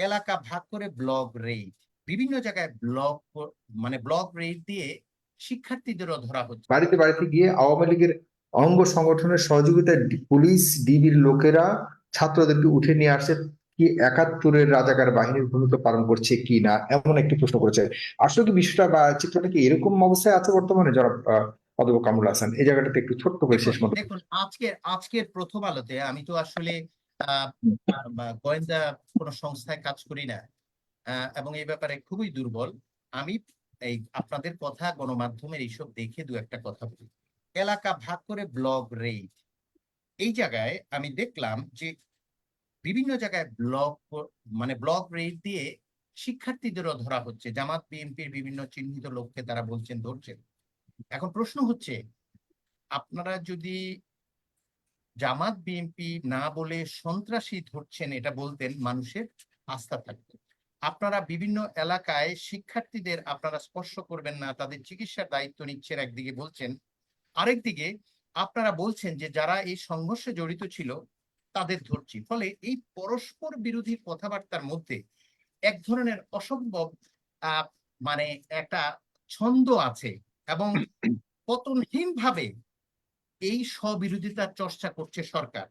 এলাকা ভাগ করে ব্লক রেড বিভিন্ন জায়গায় ব্লক মানে ব্লক রেড দিয়ে শিক্ষার্থীদেরও ধরা হচ্ছে। বাড়িতে বাড়িতে গিয়ে আওয়ামী লীগের অঙ্গ সংগঠনের সহযোগিতায় পুলিশ ডিবির লোকেরা ছাত্রদেরকে উঠে নিয়ে আসছে কি একাত্তরের রাজাকার বাহিনীর ভূমিকা পালন করছে কি না এমন একটি প্রশ্ন করেছে। আসলে কি বিষয়টা বা চিত্রটা কি এরকম অবস্থায় আছে বর্তমানে? যারা অধ্যাপক কামরুল হাসান এই জায়গাটাতে একটু ছোট্ট করে শেষ মতো দেখুন আজকের আজকের প্রথম আলোতে আমি তো আসলে গোয়েন্দা কোনো সংস্থায় কাজ করি না এবং এই ব্যাপারে খুবই দুর্বল। আমি এই আপনাদের কথা গণমাধ্যমের এইসব দেখে দু একটা কথা বলি। এলাকা ভাগ করে ব্লক রেড এই জায়গায় আমি দেখলাম যে বিভিন্ন জায়গায় ব্লক মানে ব্লক রেড দিয়ে শিক্ষার্থীদেরও ধরা হচ্ছে। জামাত, বিএনপির বিভিন্ন চিহ্নিত লোককে তারা বলছেন, ধরছেন। এখন প্রশ্ন হচ্ছে, আপনারা যদি জামাত, বিএনপি না বলে সন্ত্রাসী ধরছেন এটা বলতেন মানুষের আস্থা থাকতো। আপনারা বিভিন্ন এলাকায় শিক্ষার্থীদের আপনারা স্পর্শ করবেন না, তাদের চিকিৎসার দায়িত্ব নিচ্ছেন, একদিকে বলছেন। আরেকদিকে আপনারা বলছেন যে যারা এই সংঘর্ষে জড়িত ছিল, তাদের ধরছি। ফলে এই পরস্পর বিরোধী কথাবার্তার মধ্যে এক ধরনের অসম্ভব মানে একটা ছন্দ আছে এবং পতনহীন ভাবে এই স্ববিরোধিতার চর্চা করছে সরকার।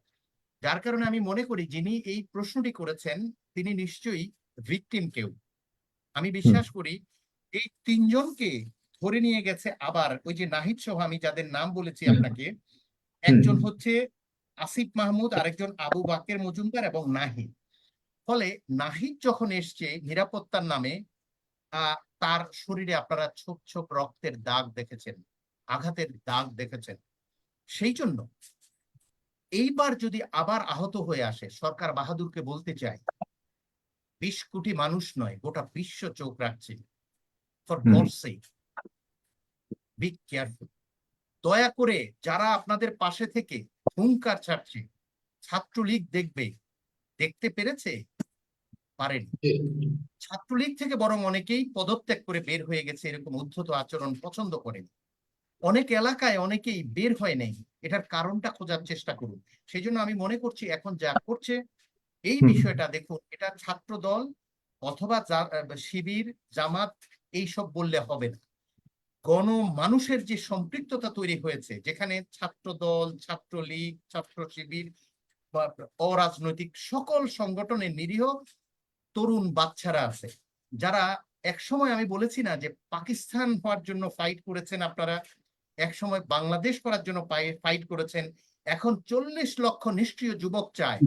যার কারণে আমি মনে করি যিনি এই প্রশ্নটি করেছেন তিনি নিশ্চয়ই ভিকটিম কেউ। আমি বিশ্বাস করি এই তিনজনকে ধরে নিয়ে গেছে আবার ওই যে নাহিদ সহ আমি যাদের নাম বলেছি আপনাকে একজন হচ্ছে আসিফ মাহমুদ আরেকজন আবু বাকের মজুমদার এবং নাহিদ। ফলে নাহিদ যখন এসছে নিরাপত্তার নামে আহ তার শরীরে আপনারা ছোপ ছোপ রক্তের দাগ দেখেছেন আঘাতের দাগ দেখেছেন। সেই জন্য এইবার যদি আবার আহত হয়ে আসে সরকার বাহাদুরকে বলতে চায় বিশ কোটি মানুষ নয় গোটা বিশ্ব চোখ রাখছে। ফর বি কেয়ারফুল দয়া করে যারা আপনাদের পাশে থেকে হুঙ্কার ছাড়ছে ছাত্রলীগ দেখবে। দেখতে পেরেছে? পারেনি। ছাত্রলীগ থেকে বরং অনেকেই পদত্যাগ করে বের হয়ে গেছে এরকম উদ্ধত আচরণ পছন্দ করেন। অনেক এলাকায় অনেকেই বের হয় নাই। এটার কারণটা খোঁজার চেষ্টা করুন। সেই জন্য আমি মনে করছি এখন যা করছে এই বিষয়টা দেখুন এটা ছাত্র দল অথবা শিবির জামাত এইসব বললে হবে না। গণ মানুষের যে সম্পৃক্ততা তৈরি হয়েছে যেখানে ছাত্র দল ছাত্রলীগ ছাত্র শিবির বা অরাজনৈতিক সকল সংগঠনের নিরীহ তরুণ বাচ্চারা আছে যারা একসময় আমি বলেছি না যে পাকিস্তান হওয়ার জন্য ফাইট করেছেন আপনারা একসময় বাংলাদেশ করার জন্য ফাইট করেছেন। এখন চল্লিশ লক্ষ নিষ্ক্রিয় যুবক চায়।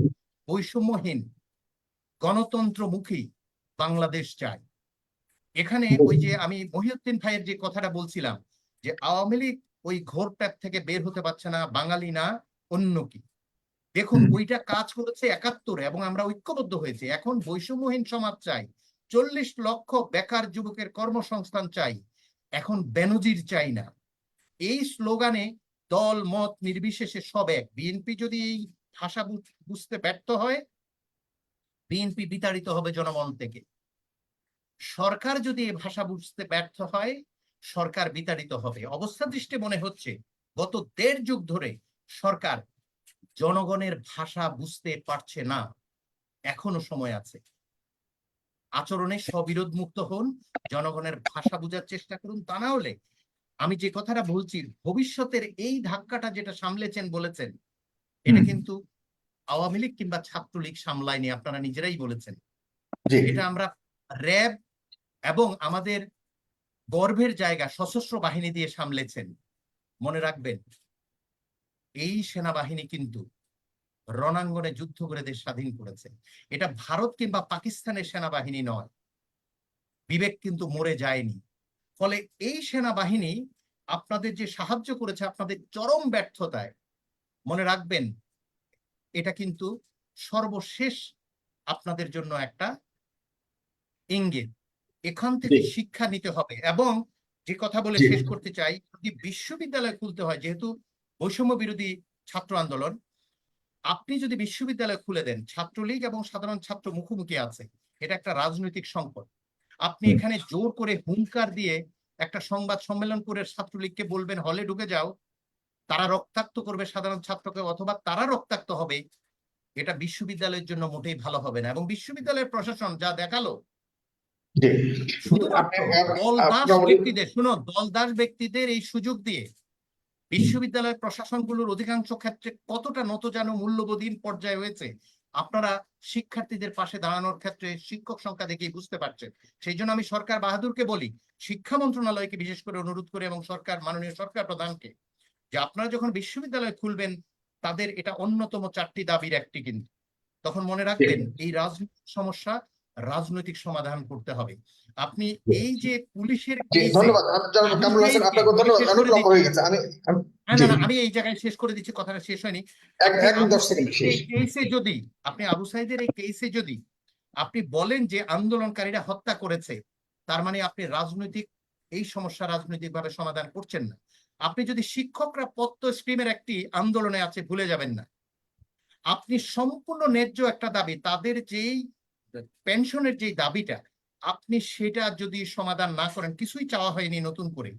বৈষম্যহীন গণতন্ত্রমুখী বাংলাদেশ চায়। এখানে ওই যে আমি মহিউদ্দিন ভাইয়ের যে কথাটা বলছিলাম যে আওয়ামী লীগ ওই ঘোর ট্যাপ থেকে বের হতে পারছে না বাঙালি না অন্য কি। দেখুন ওইটা কাজ করেছে একাত্তরে এবং আমরা ঐক্যবদ্ধ হয়েছি। এখন বৈষম্যহীন সমাজ চাই। চল্লিশ লক্ষ বেকার যুবকের কর্মসংস্থান চাই। এখন বেনজির চাই না। এই স্লোগানে দল, মত নির্বিশেষে সব এক। বিএনপি যদি এই ভাষা বুঝ- বুঝতে ব্যর্থ হয় বিএনপি বিতাড়িত হবে জনমন থেকে। সরকার যদি এই ভাষা বুঝতে ব্যর্থ হয়, সরকার বিতাড়িত হবে। অবস্থা দৃষ্টি মনে হচ্ছে, গত দেড় যুগ ধরে সরকার জনগণের ভাষা বুঝতে পারছে না। এখনও সময় আছে। আচরণে স্ববিরোধ মুক্ত হন, জনগণের ভাষা বোঝার চেষ্টা করুন। তা না হলে আমি যে কথাটা বলছি ভবিষ্যতের এই ধাক্কাটা যেটা সামলেছেন বলেছেন এটা কিন্তু আওয়ামী লীগ কিংবা ছাত্রলীগ সামলায়নি আপনারা নিজেরাই বলেছেন। এটা আমরা র্যাব এবং আমাদের গর্ভের জায়গা সশস্ত্র বাহিনী দিয়ে সামলেছেন। মনে রাখবেন এই সেনাবাহিনী কিন্তু রণাঙ্গনে যুদ্ধ করে দেশ স্বাধীন করেছে। এটা ভারত কিংবা পাকিস্তানের সেনাবাহিনী নয়। বিবেক কিন্তু মরে যায়নি। ফলে এই সেনাবাহিনী আপনাদের যে সাহায্য করেছে আপনাদের চরম ব্যর্থতায় মনে রাখবেন এটা কিন্তু সর্বশেষ আপনাদের জন্য একটা ইঙ্গিত। এখান থেকে শিক্ষা নিতে হবে এবং যে কথা বলে শেষ করতে চাই যদি বিশ্ববিদ্যালয় খুলতে হয় যেহেতু বৈষম্য বিরোধী ছাত্র আন্দোলন আপনি যদি বিশ্ববিদ্যালয় খুলে দেন ছাত্রলীগ এবং সাধারণ ছাত্র মুখোমুখি আছে এটা একটা রাজনৈতিক সংকট। আপনি এখানে জোর করে হুঙ্কার দিয়ে একটা সংবাদ সম্মেলন করে ছাত্রলীগকে বলবেন হলে ঢুকে যাও। তারা রক্তাক্ত করবে সাধারণ ছাত্রকে অথবা তারা রক্তাক্ত হবে। এটা বিশ্ববিদ্যালয়ের জন্য মোটেই ভালো হবে না। এবং বিশ্ববিদ্যালয়ের প্রশাসন যা দেখাল দলদাস ব্যক্তিদের শুনো দলদাস ব্যক্তিদের এই সুযোগ দিয়ে বিশ্ববিদ্যালয় প্রশাসনগুলোর অধিকাংশ ক্ষেত্রে কতটা নতজানু মূল্যবোধীন পর্যায়ে হয়েছে আপনারা শিক্ষার্থীদের পাশে দাঁড়ানোর ক্ষেত্রে শিক্ষক সংখ্যা দেখেই বুঝতে পারছেন। সেই জন্য আমি সরকার বাহাদুরকে বলি শিক্ষা মন্ত্রণালয়কে বিশেষ করে অনুরোধ করে এবং সরকার মাননীয় সরকার প্রধানকে যে আপনারা যখন বিশ্ববিদ্যালয় খুলবেন তাদের এটা অন্যতম চারটি দাবির একটি কিন্তু। তখন মনে রাখবেন এই রাজনৈতিক সমস্যা রাজনৈতিক সমাধান করতে হবে। আপনি এই যে পুলিশের ধন্যবাদ। আপনাকে ধন্যবাদ। হয়ে আমি আমি- না, আমি এই জায়গায় শেষ করে দিচ্ছি কথাটা শেষ হয়নি। কেসে যদি আপনি আবু সাইদের এই কেসে যদি আপনি বলেন যে আন্দোলনকারীরা হত্যা করেছে তার মানে আপনি রাজনৈতিক এই সমস্যা রাজনৈতিকভাবে সমাধান করছেন না। আপনি যদি শিক্ষকরা পত্র স্ট্রিমের একটি আন্দোলনে আছে ভুলে যাবেন না। আপনি সম্পূর্ণ ন্যায্য একটা দাবি তাদের যেই পেনশনের যেই দাবিটা আপনি সেটা যদি সমাধান না করেন কিছুই চাওয়া হয়নি নতুন করে।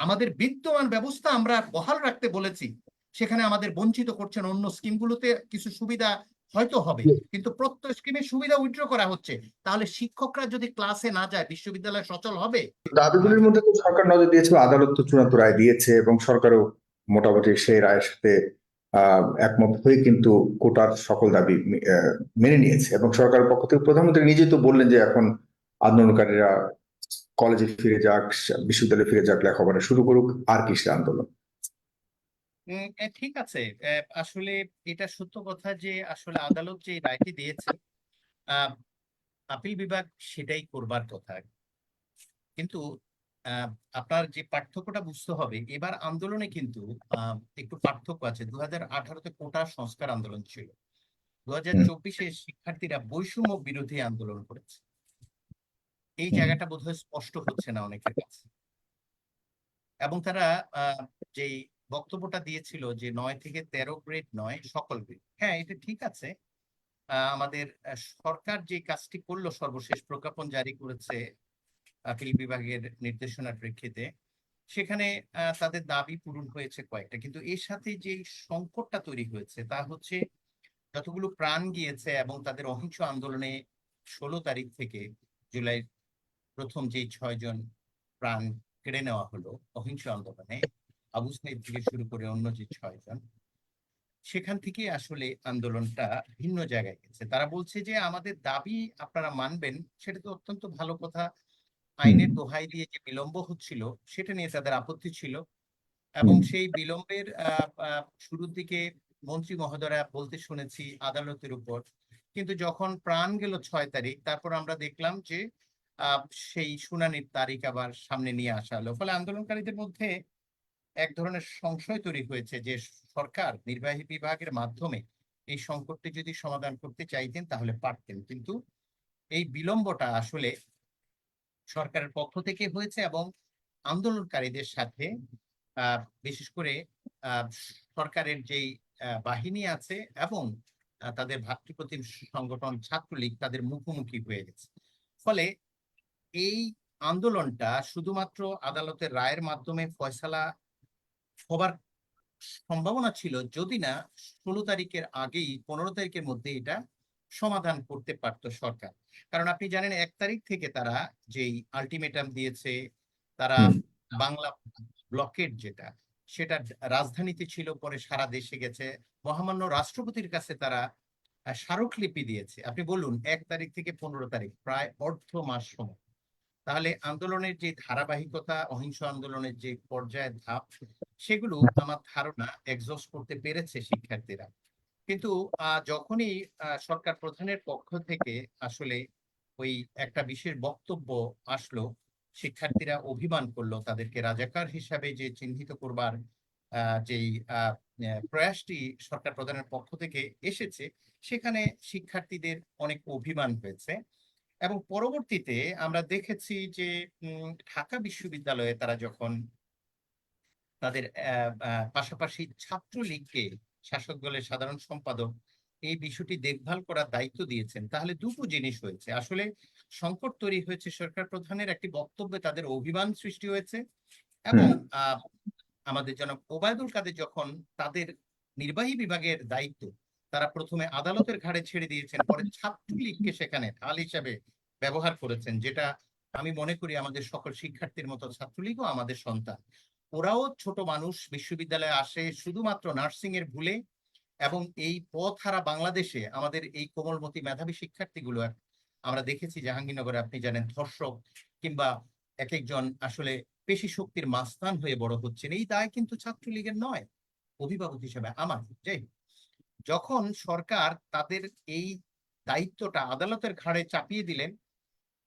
আমাদের বিদ্যমান ব্যবস্থা আমরা বহাল রাখতে বলেছি। সেখানে আমাদের বঞ্চিত করছেন অন্য স্কিমগুলোতে কিছু সুবিধা হয়তো হবে কিন্তু প্রত্যেক স্কিমে সুবিধা উইথড্র করা হচ্ছে। তাহলে শিক্ষকরা যদি ক্লাসে না যায় বিশ্ববিদ্যালয় সচল হবে? দাবিগুলির মধ্যে তো সরকার নজর দিয়েছিল আদালত তো চূড়ান্ত রায় দিয়েছে এবং সরকারও মোটামুটি সেই রায়ের সাথে আহ, একমত হয়ে কিন্তু কোটার সকল দাবি মেনে নিয়েছে। এবং সরকারের পক্ষ থেকে প্রধানমন্ত্রী নিজে তো বললেন যে এখন আন্দোলনকারীরা কলেজে ফিরে যাক বিশ্ববিদ্যালয়ে ফিরে যাক লেখাপড়া শুরু করুক আর কিসের আন্দোলন? ঠিক আছে। আসলে এটা সত্য কথা যে আসলে আদালত যে রায়টি দিয়েছে আপিল বিভাগ সেটাই করবার কথা। কিন্তু আপনার যে পার্থক্যটা বুঝতে হবে এবার আন্দোলনে কিন্তু একটু পার্থক্য আছে। দু হাজার আঠারোতে কোটা সংস্কার আন্দোলন ছিল। দু হাজার চব্বিশে শিক্ষার্থীরা বৈষম্য বিরোধী আন্দোলন করেছে। এই জায়গাটা বোধহয় স্পষ্ট হচ্ছে না অনেকের কাছে। এবং তারা যেই বক্তব্যটা দিয়েছিল যে নয় থেকে তেরো গ্রেড নয় সকল গ্রেড হ্যাঁ এটা ঠিক আছে। আমাদের সরকার যে কাজটি করল সর্বশেষ প্রজ্ঞাপন জারি করেছে আপিল বিভাগের নির্দেশনার প্রেক্ষিতে সেখানে আহ, তাদের দাবি পূরণ হয়েছে কয়েকটা। কিন্তু এর সাথে যে সংকটটা তৈরি হয়েছে তা হচ্ছে যতগুলো প্রাণ গিয়েছে এবং তাদের অহিংস আন্দোলনে ষোলো তারিখ থেকে জুলাই প্রথম যে ছয় জন প্রাণ কেড়ে নেওয়া হলো অহিংস আন্দোলনে আবু সাইদ থেকে শুরু করে অন্য যে ছয় জন সেখান থেকে আসলে আন্দোলনটা ভিন্ন জায়গায় গেছে। তারা বলছে যে আমাদের দাবি আপনারা মানবেন সেটা তো অত্যন্ত ভালো কথা। আইনের দোহাই দিয়ে যে বিলম্ব হচ্ছিল সেটা নিয়ে তাদের আপত্তি ছিল। এবং সেই বিলম্বের শুরুর দিকে মন্ত্রী মহোদয়া বলতে শুনেছি আদালতের উপর। কিন্তু যখন প্রাণ গেল ছয় তারিখ তারপর আমরা দেখলাম যে সেই শুনানির তারিখ আবার সামনে নিয়ে আসা হলো। ফলে আন্দোলনকারীদের মধ্যে এক ধরনের সংশয় তৈরি হয়েছে যে, সরকার, নির্বাহী বিভাগের মাধ্যমে এই সংকটটি যদি সমাধান করতে চাইতেন তাহলে পারতেন। কিন্তু এই বিলম্বটা আসলে সরকারের পক্ষ থেকে হয়েছে এবং আন্দোলনকারীদের সাথে বিশেষ করে সরকারের যেই বাহিনী আছে এবং তাদের ভাতৃপ্রতিম সংগঠন ছাত্রলীগ তাদের মুখোমুখি হয়ে গেছে। ফলে এই আন্দোলনটা শুধুমাত্র আদালতের রায়ের মাধ্যমে ফয়সালা হবার সম্ভাবনা ছিল যদি না ষোলো তারিখের আগেই পনেরো তারিখের মধ্যে এটা সমাধান করতে পারতো সরকার। কারণ আপনি জানেন এক তারিখ থেকে তারা যেই আলটিমেটাম দিয়েছে তারা বাংলা ব্লকেট যেটা সেটা রাজধানীতে ছিল পরে সারা দেশে গেছে। মহামান্য রাষ্ট্রপতির কাছে তারা স্মারকলিপি দিয়েছে। আপনি বলুন এক তারিখ থেকে পনেরো তারিখ প্রায় অর্ধ মাস সময়। তাহলে আন্দোলনের যে ধারাবাহিকতা অহিংস আন্দোলনের যে পর্যায়ের ধাপ সেগুলো আমার ধারণা এক্সস্ট করতে পেরেছে শিক্ষার্থীরা। কিন্তু যখনই সরকার প্রধানের পক্ষ থেকে আসলে ওই একটা বিশেষ বক্তব্য আসলো শিক্ষার্থীরা অভিমান করল তাদেরকে রাজাকার হিসাবে যে চিহ্নিত করবার যেই প্রয়াসটি সরকার প্রধানের পক্ষ থেকে এসেছে সেখানে শিক্ষার্থীদের অনেক অভিমান হয়েছে। এবং পরবর্তীতে আমরা দেখেছি যে ঢাকা বিশ্ববিদ্যালয়ে তারা যখন তাদের পাশাপাশি ছাত্রলীগকে শাসক দলের সাধারণ সম্পাদক এই বিষয়টি দেখভাল করার দায়িত্ব দিয়েছেন তাহলে দুটো জিনিস হয়েছে। আসলে সংকট তৈরি হয়েছে সরকার প্রধানের একটি বক্তব্যে তাদের অভিমান সৃষ্টি হয়েছে এবং আহ, আমাদের জনাব ওবায়দুল কাদের যখন তাদের নির্বাহী বিভাগের দায়িত্ব তারা প্রথমে আদালতের ঘাড়ে ছেড়ে দিয়েছেন পরে ছাত্রলীগকে সেখানে ঢাল হিসাবে ব্যবহার করেছেন যেটা আমি মনে করি আমাদের সকল শিক্ষার্থীর মতো ছাত্রলীগও আমাদের সন্তান। ওরাও ছোট মানুষ বিশ্ববিদ্যালয়ে আসে শুধুমাত্র নার্সিং এর ভুলে এবং এই পথ হারা বাংলাদেশে আমাদের এই কোমলমতি মেধাবী শিক্ষার্থীগুলো আমরা দেখেছি জাহাঙ্গীরনগরে আপনি জানেন ধর্ষক কিংবা এক একজন আসলে পেশি শক্তির মাস্তান হয়ে বড় হচ্ছেন। এই দায় কিন্তু ছাত্রলীগের নয় অভিভাবক হিসেবে আমার। যাই হোক, যখন সরকার তাদের এই দায়িত্বটা আদালতের ঘাড়ে চাপিয়ে দিলেন,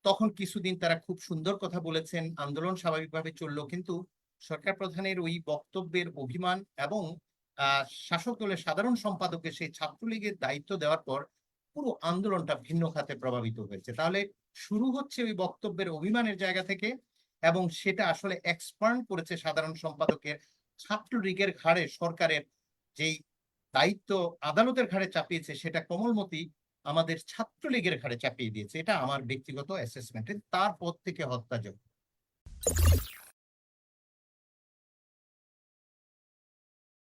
তখন কিছুদিন তারা খুব সুন্দর কথা বলেছেন, আন্দোলন স্বাভাবিকভাবে চলল, কিন্তু সরকার প্রধানের ওই বক্তব্যের অভিমান এবং শাসক দলের সাধারণ সম্পাদককে সেই ছাত্রলীগের দায়িত্ব দেওয়ার পর পুরো আন্দোলনটা ভিন্ন খাতে প্রভাবিত হয়েছে। তাহলে শুরু হচ্ছে ওই বক্তব্যের অভিমানের জায়গা থেকে এবং সেটা আসলে এক্সপান্ড করেছে সাধারণ সম্পাদকের, ছাত্রলীগের ঘাড়ে সরকারের যেই দায়িত্ব আদালতের ঘাড়ে চাপিয়েছে, সেটা কোমলমতি আমাদের ছাত্রলীগের ঘাড়ে চাপিয়ে দিয়েছে। এটা আমার ব্যক্তিগত অ্যাসেসমেন্টে তার পদ থেকে হত্যাযোগ্য।